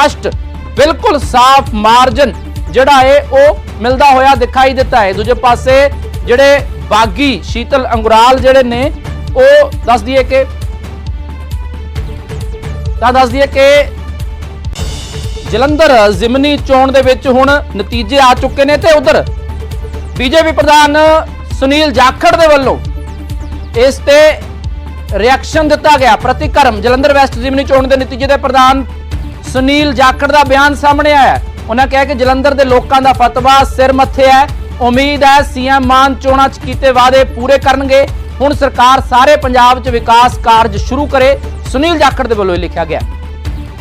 ਸਪਸ਼ਟ, ਬਿਲਕੁਲ ਸਾਫ਼ ਮਾਰਜਨ ਜਿਹੜਾ ਹੈ ਉਹ ਮਿਲਦਾ ਹੋਇਆ ਦਿਖਾਈ ਦਿੱਤਾ ਹੈ। ਦੂਜੇ ਪਾਸੇ ਜਿਹੜੇ ਬਾਗੀ ਸ਼ੀਤਲ ਅੰਗੁਰਾਲ ਜਿਹੜੇ ਨੇ, ਉਹ ਦੱਸ ਦਈਏ ਕਿ ਤਾਂ ਦੱਸ ਦਈਏ ਕਿ ਜਲੰਧਰ ਜ਼ਿਮਨੀ ਚੋਣ ਦੇ ਵਿੱਚ ਹੁਣ ਨਤੀਜੇ ਆ ਚੁੱਕੇ ਨੇ ਤੇ ਉਧਰ ਬੀਜੇਪੀ ਪ੍ਰਧਾਨ ਸੁਨੀਲ ਜਾਖੜ ਦੇ ਵੱਲੋਂ ਇਸ ਤੇ ਰਿਐਕਸ਼ਨ ਦਿੱਤਾ ਗਿਆ। ਪ੍ਰਤੀਕਰਮ ਜਲੰਧਰ ਵੈਸਟ ਜ਼ਿਮਨੀ ਚੋਣ ਦੇ ਨਤੀਜੇ ਦੇ ਪ੍ਰਧਾਨ ਸੁਨੀਲ ਜਾਖੜ ਦਾ ਬਿਆਨ ਸਾਹਮਣੇ ਆਇਆ ਉਹਨਾਂ ਕਿਹਾ ਕਿ ਜਲੰਧਰ ਦੇ ਲੋਕਾਂ ਦਾ ਫਤਵਾ ਸਿਰ ਮੱਥੇ ਹੈ। ਉਮੀਦ ਹੈ ਸੀਐਮ ਮਾਨ ਚੋਣਾਂ 'ਚ ਕੀਤੇ ਵਾਅਦੇ ਪੂਰੇ ਕਰਨਗੇ। ਹੁਣ ਸਰਕਾਰ ਸਾਰੇ ਪੰਜਾਬ 'ਚ ਵਿਕਾਸ ਕਾਰਜ ਸ਼ੁਰੂ ਕਰੇ, ਸੁਨੀਲ ਜਾਖੜ ਦੇ ਵੱਲੋਂ ਇਹ ਲਿਖਿਆ ਗਿਆ।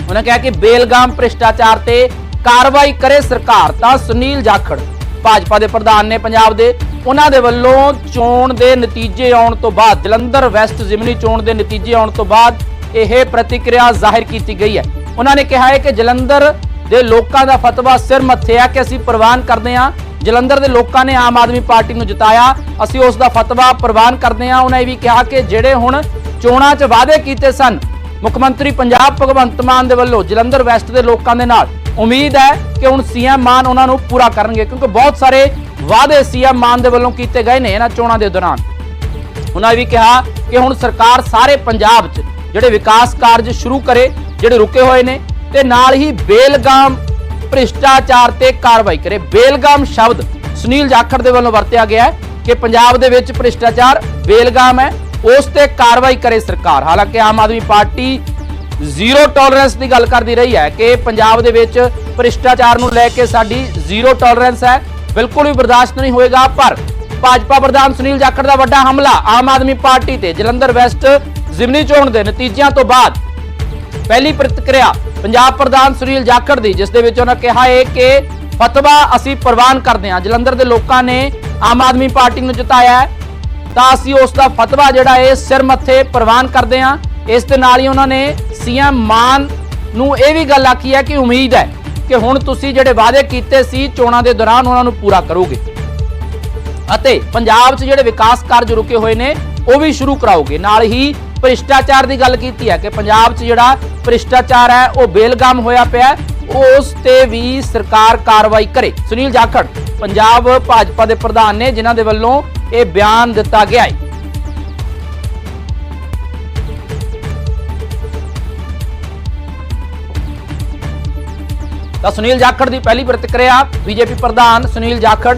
ਉਹਨਾਂ ਕਿਹਾ ਕਿ ਬੇਲਗਾਮ ਭ੍ਰਿਸ਼ਟਾਚਾਰ ਤੇ ਕਾਰਵਾਈ ਕਰੇ ਸਰਕਾਰ ਤਾਂ ਸੁਨੀਲ ਜਾਖੜ। ਭਾਜਪਾ ਦੇ ਪ੍ਰਧਾਨ ਨੇ ਪੰਜਾਬ ਦੇ, ਉਹਨਾਂ ਦੇ ਵੱਲੋਂ ਚੋਣ ਦੇ ਨਤੀਜੇ ਆਉਣ ਤੋਂ ਬਾਅਦ, ਜਲੰਧਰ ਵੈਸਟ ਜ਼ਿਮਨੀ ਚੋਣ ਦੇ ਨਤੀਜੇ ਆਉਣ ਤੋਂ ਬਾਅਦ ਇਹ ਪ੍ਰਤੀਕਿਰਿਆ ਜ਼ਾਹਿਰ ਕੀਤੀ ਗਈ ਹੈ। ਉਹਨਾਂ ਨੇ ਕਿਹਾ ਹੈ ਕਿ ਜਲੰਧਰ ਦੇ ਲੋਕਾਂ ਦਾ ਫਤਵਾ ਸਿਰ ਮੱਥੇ ਹੈ ਕਿ ਅਸੀਂ ਪ੍ਰਵਾਨ ਕਰਦੇ ਹਾਂ। ਜਲੰਧਰ ਦੇ ਲੋਕਾਂ ਨੇ ਆਮ ਆਦਮੀ ਪਾਰਟੀ ਨੂੰ ਜਿਤਾਇਆ। ਅਸੀਂ ਉਸ ਦਾ ਫਤਵਾ ਪ੍ਰਵਾਨ ਕਰਦੇ ਹਾਂ। ਉਹਨਾਂ ਇਹ ਵੀ ਕਿਹਾ ਕਿ ਜਿਹੜੇ ਹੁਣ ਚੋਣਾਂ 'ਚ ਵਾਅਦੇ ਕੀਤੇ ਸਨ, ਮੁੱਖ ਮੰਤਰੀ ਪੰਜਾਬ ਭਗਵੰਤ ਮਾਨ ਦੇ ਵੱਲੋਂ ਜਲੰਧਰ ਵੈਸਟ ਦੇ ਲੋਕਾਂ ਦੇ ਨਾਲ, ਉਮੀਦ ਹੈ ਕਿ ਹੁਣ ਸੀਐਮ ਮਾਨ ਉਹਨਾਂ ਨੂੰ ਪੂਰਾ ਕਰਨਗੇ, ਕਿਉਂਕਿ ਬਹੁਤ ਸਾਰੇ ਵਾਅਦੇ ਸੀਐਮ ਮਾਨ ਦੇ ਵੱਲੋਂ ਕੀਤੇ ਗਏ ਨੇ ਇਹਨਾਂ ਚੋਣਾਂ ਦੇ ਦੌਰਾਨ। ਉਹਨਾਂ ਇਹ ਵੀ ਕਿਹਾ ਕਿ ਹੁਣ ਸਰਕਾਰ ਸਾਰੇ ਪੰਜਾਬ 'ਚ ਜਿਹੜੇ ਵਿਕਾਸ ਕਾਰਜ ਸ਼ੁਰੂ ਕਰੇ ਜਿਹੜੇ ਰੁਕੇ ਹੋਏ ਨੇ ਤੇ ਨਾਲ ਹੀ ਬੇਲਗਾਮ ਭ੍ਰਿਸ਼ਟਾਚਾਰ ਤੇ ਕਾਰਵਾਈ ਕਰੇ। ਬੇਲਗਾਮ ਸ਼ਬਦ ਸੁਨੀਲ ਜਾਖੜ ਦੇ ਵੱਲੋਂ ਵਰਤਿਆ ਗਿਆ ਹੈ ਕਿ ਪੰਜਾਬ ਦੇ ਵਿੱਚ ਭ੍ਰਿਸ਼ਟਾਚਾਰ ਬੇਲਗਾਮ ਹੈ, ਉਸ ਤੇ ਕਾਰਵਾਈ ਕਰੇ ਸਰਕਾਰ। ਹਾਲਾਂਕਿ Aam Aadmi party zero tolerance ਦੀ ਗੱਲ ਕਰਦੀ ਰਹੀ ਹੈ ਕਿ ਪੰਜਾਬ ਦੇ ਵਿੱਚ ਭ੍ਰਿਸ਼ਟਾਚਾਰ ਨੂੰ ਲੈ ਕੇ ਸਾਡੀ ਜ਼ੀਰੋ ਟੋਲਰੈਂਸ ਹੈ, ਬਿਲਕੁਲ ਵੀ ਬਰਦਾਸ਼ਤ ਨਹੀਂ ਹੋਏਗਾ, ਪਰ ਭਾਜਪਾ ਪ੍ਰਧਾਨ ਸੁਨੀਲ ਜਾਖੜ ਦਾ ਵੱਡਾ ਹਮਲਾ ਆਮ ਆਦਮੀ ਪਾਰਟੀ ਤੇ ਜਲੰਧਰ ਵੈਸਟ ਜ਼ਿਮਨੀ ਚੋਣ ਦੇ ਨਤੀਜਿਆਂ ਤੋਂ ਬਾਅਦ ਪਹਿਲੀ ਪ੍ਰਤੀਕਿਰਿਆ ਪੰਜਾਬ ਪ੍ਰਧਾਨ ਸੁਨੀਲ ਜਾਖੜ ਦੀ, ਜਿਸ ਦੇ ਵਿੱਚ ਉਹਨਾਂ ਕਿਹਾ ਹੈ ਕਿ ਫਤਵਾ ਅਸੀਂ ਪ੍ਰਵਾਨ ਕਰਦੇ ਹਾਂ। ਜਲੰਧਰ ਦੇ ਲੋਕਾਂ ਨੇ ਆਮ ਆਦਮੀ ਪਾਰਟੀ ਨੂੰ ਜਿਤਾਇਆ ਤਾਂ ਅਸੀਂ ਉਸ ਦਾ ਫਤਵਾ ਜਿਹੜਾ ਹੈ ਸਿਰ ਮੱਥੇ ਪ੍ਰਵਾਨ ਕਰਦੇ ਹਾਂ। ਇਸ ਦੇ ਨਾਲ ਹੀ ਉਹਨਾਂ ਨੇ ਸੀਐਮ ਮਾਨ ਨੂੰ ਇਹ ਵੀ ਗੱਲ ਆਖੀ ਹੈ ਕਿ ਉਮੀਦ ਹੈ ਕਿ ਹੁਣ ਤੁਸੀਂ ਜਿਹੜੇ ਵਾਅਦੇ ਕੀਤੇ ਸੀ, ਚੋਣਾਂ ਦੇ ਦੌਰਾਨ ਉਹਨਾਂ ਨੂੰ ਪੂਰਾ ਕਰੋਗੇ। ਅਤੇ ਪੰਜਾਬ 'ਚ ਜਿਹੜੇ ਵਿਕਾਸ ਕਾਰਜ ਰੁਕੇ ਹੋਏ ਨੇ, ਉਹ ਵੀ ਸ਼ੁਰੂ ਕਰਾਓਗੇ। ਨਾਲ ਹੀ ਭ੍ਰਿਸ਼ਟਾਚਾਰ ਦੀ ਗੱਲ ਕੀਤੀ ਹੈ ਕਿ ਪੰਜਾਬ 'ਚ ਜਿਹੜਾ ਭ੍ਰਿਸ਼ਟਾਚਾਰ ਹੈ, ਉਹ ਬੇਲਗਾਮ ਹੋਇਆ ਪਿਆ ਉਸ ਤੇ ਵੀ ਸਰਕਾਰ ਕਾਰਵਾਈ ਕਰੇ। ਸੁਨੀਲ ਜਾਖੜ, ਪੰਜਾਬ ਭਾਜਪਾ ਦੇ ਪ੍ਰਧਾਨ ਨੇ, ਜਿਨ੍ਹਾਂ ਦੇ ਵੱਲੋਂ ਇਹ ਬਿਆਨ ਦਿੱਤਾ ਗਿਆ ਹੈ। ਤਾਂ ਸੁਨੀਲ ਜਾਖੜ ਦੀ ਪਹਿਲੀ ਪ੍ਰਤੀਕਿਰਿਆ ਬੀਜੇਪੀ ਪ੍ਰਧਾਨ ਸੁਨੀਲ ਜਾਖੜ,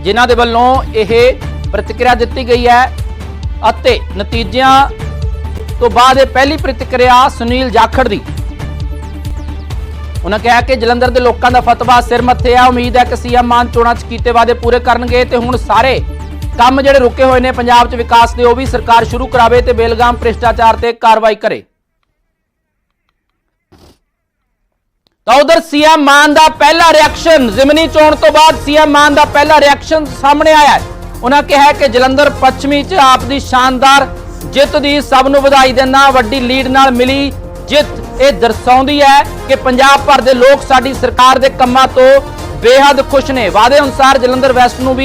ਜਿਨ੍ਹਾਂ ਦੇ ਵੱਲੋਂ ਇਹ ਪ੍ਰਤੀਕਿਰਿਆ ਦਿੱਤੀ ਗਈ ਹੈ। ਅਤੇ ਨਤੀਜਿਆਂ ਤੋਂ ਬਾਅਦ ਇਹ ਪਹਿਲੀ ਪ੍ਰਤੀਕਿਰਿਆ ਸੁਨੀਲ ਜਾਖੜ ਦੀ। ਉਹਨਾਂ ਕਿਹਾ ਕਿ ਜਲੰਧਰ ਦੇ ਲੋਕਾਂ ਦਾ ਫਤਵਾ ਸਿਰ ਮੱਥੇ ਆ। ਉਮੀਦ ਹੈ ਕਿ ਸੀਐਮ ਮਾਨ ਚੋਣਾਂ 'ਚ ਕੀਤੇ ਵਾਅਦੇ ਪੂਰੇ ਕਰਨਗੇ ਤੇ ਹੁਣ ਸਾਰੇ ਕੰਮ ਜਿਹੜੇ ਰੁਕੇ ਹੋਏ ਨੇ ਪੰਜਾਬ 'ਚ ਵਿਕਾਸ ਦੇ, ਉਹ ਵੀ ਸਰਕਾਰ ਸ਼ੁਰੂ ਕਰਾਵੇ ਤੇ ਬੇਲਗਾਮ ਭ੍ਰਿਸ਼ਟਾਚਾਰ ਤੇ ਕਾਰਵਾਈ ਕਰੇ। ਤਾਂ ਉਧਰ ਸੀਐਮ ਮਾਨ ਦਾ ਪਹਿਲਾ ਰਿਐਕਸ਼ਨ ਜ਼ਿਮਨੀ ਚੋਣ ਤੋਂ ਬਾਅਦ ਸੀਐਮ ਮਾਨ ਦਾ ਪਹਿਲਾ ਰਿਐਕਸ਼ਨ ਸਾਹਮਣੇ ਆਇਆ ਹੈ। ਉਹਨਾਂ ਕਿਹਾ ਕਿ ਜਲੰਧਰ ਪੱਛਮੀ 'ਚ ਆਪ ਦੀ ਸ਼ਾਨਦਾਰ ਜਿੱਤ ਦੀ ਸਭ ਨੂੰ ਵਧਾਈ ਦਿੰਦਾ ਵੱਡੀ ਲੀਡ ਨਾਲ ਮਿਲੀ ਜਿੱਤ। ਇਹ ਦਰਸਾਉਂਦੀ ਹੈ ਕਿ ਪੰਜਾਬ ਭਰ ਦੇ ਲੋਕ ਸਾਡੀ ਸਰਕਾਰ ਦੇ ਕੰਮਾਂ ਤੋਂ ਬੇਹੱਦ ਖੁਸ਼ ਨੇ। ਵਾਅਦੇ ਅਨੁਸਾਰ ਜਲੰਧਰ ਵੈਸਟ ਨੂੰ ਵੀ